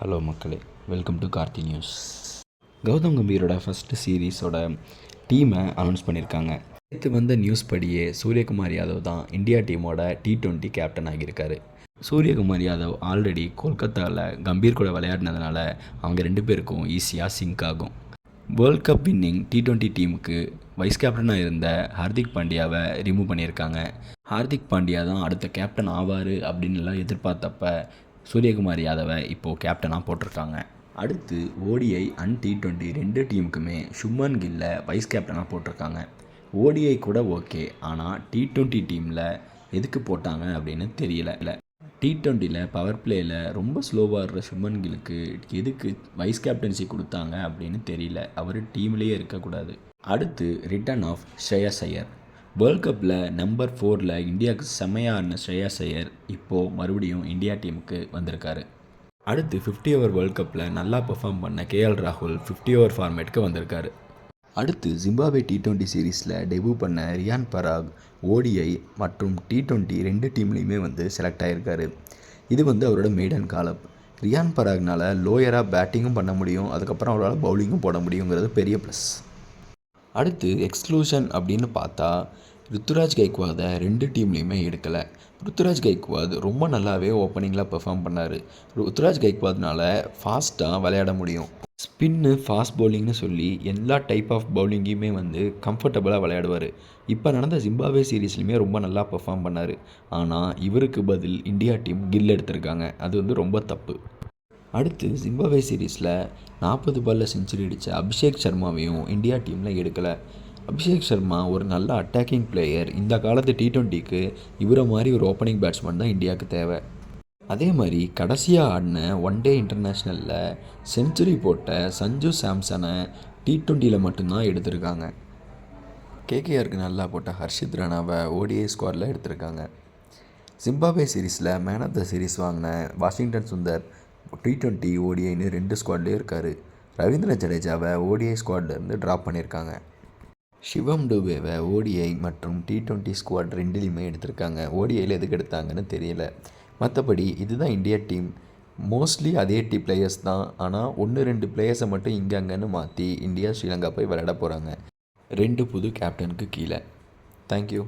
Hello மக்களே. Welcome to Karthi news Gautam கம்பீரோட first சீரீஸோட டீமை அனௌன்ஸ் பண்ணியிருக்காங்க நேற்று வந்த நியூஸ் படியே சூரியகுமார் யாதவ் தான் இந்தியா டீமோட டி ட்வெண்ட்டி கேப்டன் ஆகியிருக்காரு. சூரியகுமார் யாதவ் ஆல்ரெடி கொல்கத்தாவில் கம்பீர் கூட விளையாடினதுனால அவங்க ரெண்டு பேருக்கும் ஈஸியாக சிங்க் ஆகும். World cup winning T twenty டீமுக்கு வைஸ் கேப்டனாக இருந்த ஹார்திக் பாண்டியாவை ரிமூவ் பண்ணியிருக்காங்க. ஹார்திக் பாண்டியா தான் அடுத்த கேப்டன் ஆவார் அப்படின்லாம் எதிர்பார்த்தப்ப சூரியகுமார் யாதவை இப்போது கேப்டனாக போட்டிருக்காங்க. அடுத்து ஓடிஐ அண்ட் டி டுவெண்ட்டி ரெண்டு டீமுக்குமே சுமன் கில்லை வைஸ் கேப்டனாக போட்டிருக்காங்க. ஓடிஐ கூட ஓகே ஆனால் டி டுவெண்ட்டி டீமில் எதுக்கு போட்டாங்க அப்படின்னு தெரியல. இல்லை டி ட்வெண்ட்டியில் பவர் பிளேயில் ரொம்ப ஸ்லோவாக இருக்கிற சுமன் கில்லுக்கு எதுக்கு வைஸ் கேப்டன்சி கொடுத்தாங்க அப்படின்னு தெரியல. அவர் டீம்லேயே இருக்கக்கூடாது. அடுத்து return of Shreyas Iyer world கப்பில் நம்பர் ஃபோரில் இந்தியாவுக்கு செம்மையான ஸ்ரேயா சையர் இப்போது மறுபடியும் இந்தியா டீமுக்கு வந்திருக்காரு. அடுத்து ஃபிஃப்டி ஓவர் வேர்ல்ட் கப்பில் நல்லா பெர்ஃபார்ம் பண்ண கேஎல் ராகுல் ஃபிஃப்டி ஓவர் ஃபார்மேட்டுக்கு வந்திருக்காரு. அடுத்து ஜிம்பாப்வே டி டுவெண்ட்டி சீரீஸில் டெபியூ பண்ண ரியான் பராக் ஓடிஐ மற்றும் டி டுவெண்ட்டி ரெண்டு டீம்லேயுமே வந்து செலக்ட் ஆகியிருக்காரு இது வந்து அவரோட மெய்டன் காலப் ரியான் பராக்னால் லோயராக பேட்டிங்கும் பண்ண முடியும் அதுக்கப்புறம் அவரால் பவுலிங்கும் போட முடியுங்கிறது பெரிய ப்ளஸ் அடுத்து எக்ஸ்க்ளூஷன் அப்படின்னு பார்த்தா ருத்துராஜ் கைக்வாதை ரெண்டு டீம்லேயுமே எடுக்கலை. ருத்துராஜ் கைக்வாத் ரொம்ப நல்லாவே ஓப்பனிங்கில் பெர்ஃபார்ம் பண்ணார். ருத்துராஜ் கைக்வாத்னால ஃபாஸ்ட்டாக விளையாட முடியும். ஸ்பின்னு ஃபாஸ்ட் பவுலிங்னு சொல்லி எல்லா டைப் ஆஃப் பவுலிங்கையுமே வந்து கம்ஃபர்டபுளாக விளையாடுவார். இப்போ நடந்த ஜிம்பாவே சீரீஸ்லையுமே ரொம்ப நல்லா பெர்ஃபார்ம் பண்ணார். ஆனால் இவருக்கு பதில் இந்தியா டீம் கில் எடுத்திருக்காங்க. அது வந்து ரொம்ப தப்பு. அடுத்து ஜிம்பாவே சீரீஸில் நாற்பது பாலில் செஞ்சுரி அடித்த அபிஷேக் சர்மாவையும் இந்தியா டீமில் எடுக்கலை. அபிஷேக் சர்மா ஒரு நல்ல அட்டாக்கிங் பிளேயர் இந்த காலத்து டி டுவெண்ட்டிக்கு இவரை மாதிரி ஒரு ஓப்பனிங் பேட்ஸ்மேன் தான் இந்தியாவுக்கு தேவை. அதே மாதிரி கடைசியாக ஆடின ஒன் டே இன்டர்நேஷ்னலில் செஞ்சுரி போட்ட சஞ்சு சாம்சனை டி ட்வெண்ட்டியில் மட்டும்தான் எடுத்திருக்காங்க. கேகேஆருக்கு நல்லா போட்ட ஹர்ஷித் ராணாவை ஓடிஐ ஸ்குவாடில் எடுத்திருக்காங்க. ஜிம்பாபே சீரீஸில் மேன் ஆஃப் த சீரீஸ் வாங்கின வாஷிங்டன் சுந்தர் டி ட்வெண்ட்டி ஓடிஐன்னு ரெண்டு ஸ்குவாட்லேயும் இருக்கார். ரவீந்திர ஜடேஜாவை ஓடிஐ ஸ்குவாட்லேருந்து ட்ராப் பண்ணியிருக்காங்க. சிவம் டுபேவை ஓடிஐ மற்றும் டி டுவெண்ட்டி ஸ்குவாட் ரெண்டுலேயுமே எடுத்திருக்காங்க. ஓடிஐயில் எதுக்கு எடுத்தாங்கன்னு தெரியல. மற்றபடி இதுதான் இந்தியா டீம். மோஸ்ட்லி அதே டி பிளேயர்ஸ் தான். ஆனால் ஒன்று ரெண்டு பிளேயர்ஸை மட்டும் இங்கே அங்கேன்னு மாற்றி இந்தியா ஸ்ரீலங்கா போய் விளையாட போகிறாங்க ரெண்டு புது கேப்டனுக்கு கீழே. தேங்க்யூ.